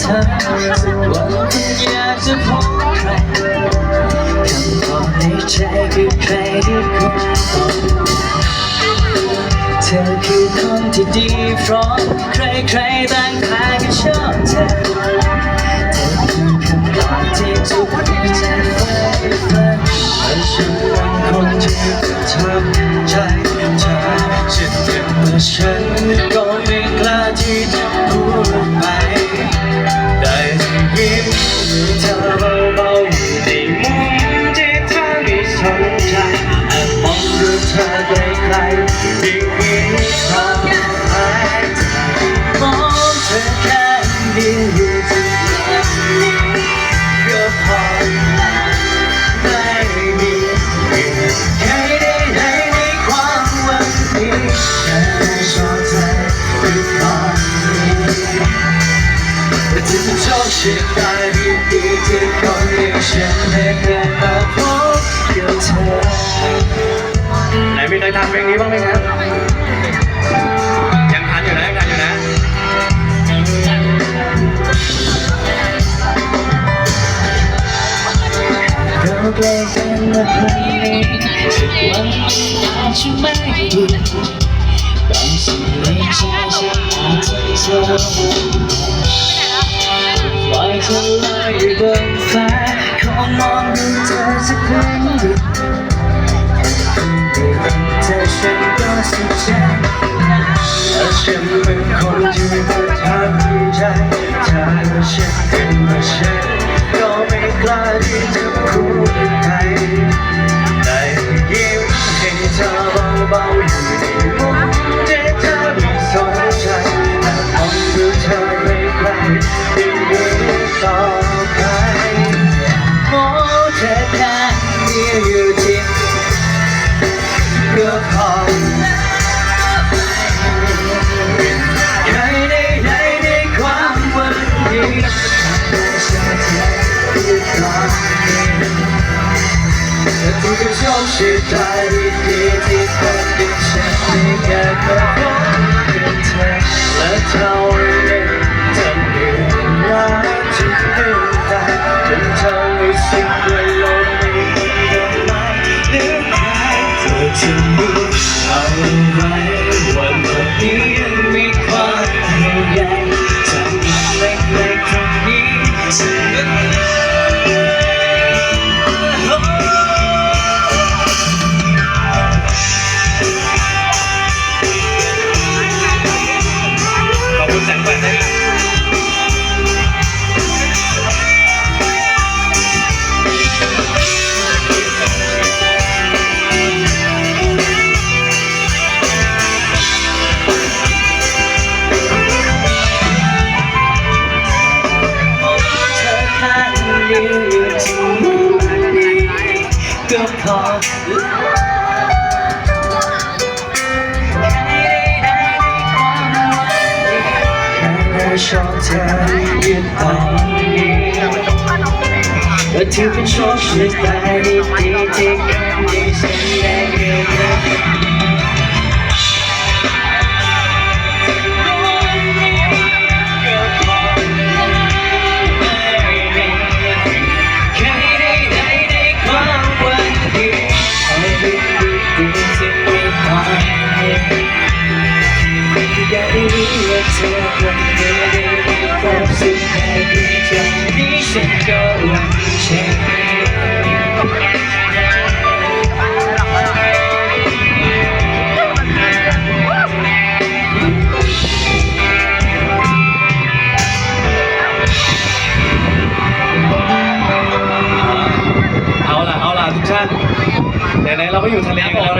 เธอว่าคุณอยากจะพบใครคำตอบในใจคือใครที่คุณเธอคือคนที่ดีพร้อมใครใครต่างพากันชอบเธอเธอคือคำตอบที่ทุกใจใฝ่ฝัน ดีๆที่คนอย่างฉันได้เกิดมาพบกับเธอไหนมีใครทำเพลงนี้บ้างไหมครับยังทันอยู่นะยังทันอยู่นะเราเกลกันมาครั้งนี้สักวันอาจจะไม่ดีบางสิ่งในใจฉันอาจจะเจอ ปล่อยเแต่ที่จะช ชอบเธอยืนตรงนี้และถือเป็นโชคชะตาดีๆที่คนที่ฉันได้เกิด ว่าเอคนดีมีความสุขแค่เพียงเท่านี้ฉันก็หวังใช่ไหมเอาล่ะ เอาล่ะทุกท่านไหนๆเราก็อยู่ทะเลกันแล้ว